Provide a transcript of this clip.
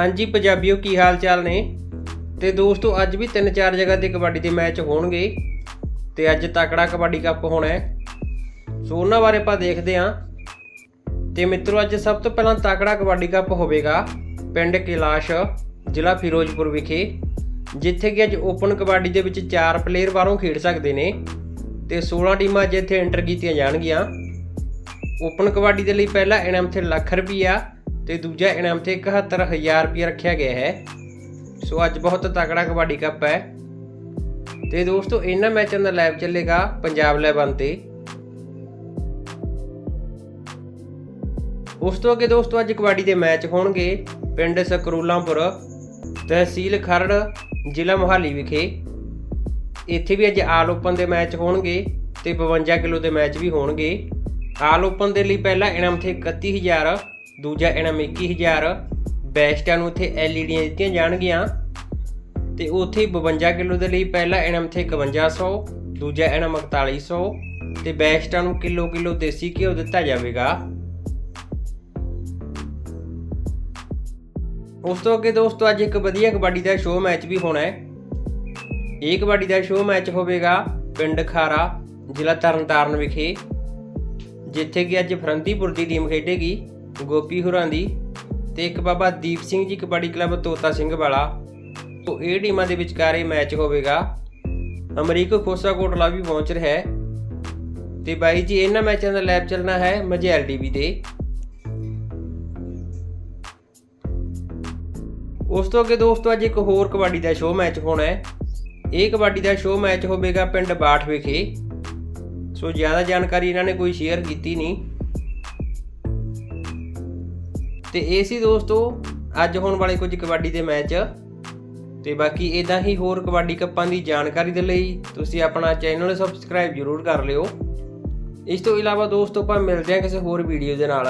ਹਾਂਜੀ ਪੰਜਾਬੀਓ, ਕੀ ਹਾਲ ਚਾਲ ਨੇ? ਤੇ ਦੋਸਤੋ, ਅੱਜ ਵੀ ਤਿੰਨ ਚਾਰ ਜਗ੍ਹਾ ਤੇ ਕਬੱਡੀ ਦੇ ਮੈਚ ਹੋਣਗੇ ਤੇ ਅੱਜ ਤਕੜਾ ਕਬੱਡੀ ਕੱਪ ਹੋਣਾ ਹੈ। ਸੋ ਉਹਨਾਂ ਬਾਰੇ ਆਪਾਂ ਦੇਖਦੇ ਹਾਂ। ਤੇ ਮਿੱਤਰੋ, ਅੱਜ ਸਭ ਤੋਂ ਪਹਿਲਾਂ ਤਕੜਾ ਕਬੱਡੀ ਕੱਪ ਹੋਵੇਗਾ ਪਿੰਡ ਕੈਲਾਸ਼, ਜ਼ਿਲ੍ਹਾ ਫਿਰੋਜ਼ਪੁਰ ਵਿਖੇ, ਜਿੱਥੇ ਕਿ ਅੱਜ ਓਪਨ ਕਬੱਡੀ ਦੇ ਵਿੱਚ 4 ਪਲੇਅਰ ਬਾਹਰੋਂ ਖੇਡ ਸਕਦੇ ਨੇ ਤੇ 16 ਟੀਮਾਂ ਅੱਜ ਇੱਥੇ ਐਂਟਰ ਕੀਤੀਆਂ ਜਾਣਗੀਆਂ। ਓਪਨ ਕਬੱਡੀ ਦੇ ਲਈ ਪਹਿਲਾ ਇਨਾਮ ਤੇ ਲੱਖ ਰੁਪਈਆ ਤੇ ਦੂਜਾ ਇਨਾਮ ਤੇ 71000 ਰੁਪਈਆ ਰੱਖਿਆ ਗਿਆ ਹੈ। ਸੋ ਅੱਜ ਬਹੁਤ ਤਕੜਾ ਕਬੱਡੀ ਕੱਪ ਹੈ। ਤੇ ਦੋਸਤੋ, ਇਹਨਾਂ ਮੈਚਾਂ ਦਾ ਲਾਈਵ ਚੱਲੇਗਾ ਪੰਜਾਬ ਲੈਵਨ ਤੇ। ਉਸ ਤੋਂ ਅੱਗੇ ਦੋਸਤੋ, ਅੱਜ ਕਬੱਡੀ ਦੇ ਮੈਚ ਹੋਣਗੇ ਪਿੰਡ ਸਕਰੂਲਾਂਪੁਰ, ਤਹਿਸੀਲ ਖਰੜ, ਜ਼ਿਲ੍ਹਾ ਮੋਹਾਲੀ ਵਿਖੇ। ਇੱਥੇ ਵੀ ਅੱਜ ਆਲ ਓਪਨ ਦੇ ਮੈਚ ਹੋਣਗੇ ਤੇ 52 ਕਿਲੋ ਦੇ ਮੈਚ ਵੀ ਹੋਣਗੇ। ਆਲ ਓਪਨ ਦੇ ਲਈ ਪਹਿਲਾ ਇਨਾਮ ਤੇ 31000 ਦੂਜਾ ਇਨਾਮ 21000 ਬੈਸਟਾਂ ਨੂੰ ਇੱਥੇ ਐਲਈਡੀਆਂ ਦਿੱਤੀਆਂ ਜਾਣਗੀਆਂ। ਤੇ ਉੱਥੇ ਹੀ 52 ਕਿਲੋ ਦੇ ਲਈ ਪਹਿਲਾ ਇਨਾਮ ਤੇ 5100 ਦੂਜਾ ਇਨਾਮ 4100 ਤੇ ਬੈਸਟਾਂ ਨੂੰ ਕਿਲੋ ਕਿਲੋ ਦੇਸੀ ਘਿਓ ਦਿੱਤਾ ਜਾਵੇਗਾ। ਉਸ ਤੋਂ ਅੱਗੇ ਦੋਸਤੋ, ਅੱਜ ਇੱਕ ਵਧੀਆ ਕਬੱਡੀ ਦਾ ਸ਼ੋਅ ਮੈਚ ਵੀ ਹੋਣਾ ਹੈ। ਇਹ ਕਬੱਡੀ ਦਾ ਸ਼ੋਅ ਮੈਚ ਹੋਵੇਗਾ ਪਿੰਡ ਖਾਰਾ, ਜ਼ਿਲ੍ਹਾ ਤਰਨਤਾਰਨ ਵਿਖੇ, ਜਿੱਥੇ ਕਿ ਅੱਜ ਫਰੰਦੀਪੁਰ ਦੀ ਟੀਮ ਖੇਡੇਗੀ। ਗੋਪੀ ਹੁਰਾਂ ਦੀ ਤੇ ਇੱਕ ਬਾਬਾ ਦੀਪ ਸਿੰਘ ਜੀ ਕਬੱਡੀ ਕਲੱਬ ਤੋਤਾ ਸਿੰਘ ਵਾਲਾ। ਤੋਂ ਇਹ ਟੀਮਾਂ ਦੇ ਵਿਚਕਾਰ ਇਹ ਮੈਚ ਹੋਵੇਗਾ। ਅਮਰੀਕ ਖੋਸਾ ਕੋਟਲਾ ਵੀ ਪਹੁੰਚ ਰਿਹਾ ਹੈ। ਤੇ ਬਾਈ ਜੀ, ਇਹਨਾਂ ਮੈਚਾਂ ਦਾ ਲੈਬ ਚੱਲਣਾ ਹੈ ਮਜੈਲ ਟੀਵੀ ਤੇ। ਉਸ ਤੋਂ ਅੱਗੇ ਦੋਸਤੋ, ਅੱਜ ਇੱਕ ਹੋਰ ਕਬੱਡੀ ਦਾ ਸ਼ੋਅ ਮੈਚ ਹੋਣਾ ਹੈ। ਇਹ ਕਬੱਡੀ ਦਾ ਸ਼ੋਅ ਮੈਚ ਹੋਵੇਗਾ ਪਿੰਡ ਬਾਠ ਵਿਖੇ। ਸੋ ਜ਼ਿਆਦਾ ਜਾਣਕਾਰੀ ਇਹਨਾਂ ਨੇ ਕੋਈ ਸ਼ੇਅਰ ਕੀਤੀ ਨਹੀਂ। ਤੇ ਇਹ ਸੀ ਦੋਸਤੋ, ਅੱਜ ਹੋਣ ਵਾਲੇ ਕੁਝ ਕਬੱਡੀ ਦੇ ਮੈਚ। ਤੇ ਬਾਕੀ ਇਦਾਂ ਹੀ ਹੋਰ ਕਬੱਡੀ ਕੱਪਾਂ ਦੀ ਜਾਣਕਾਰੀ ਦੇ ਲਈ ਤੁਸੀਂ ਆਪਣਾ ਚੈਨਲ ਸਬਸਕ੍ਰਾਈਬ ਜ਼ਰੂਰ ਕਰ ਲਿਓ। ਇਸ ਤੋਂ ਇਲਾਵਾ ਦੋਸਤੋ, ਆਪਾਂ ਮਿਲਦੇ ਹਾਂ ਕਿਸੇ ਹੋਰ ਵੀਡੀਓ ਦੇ ਨਾਲ।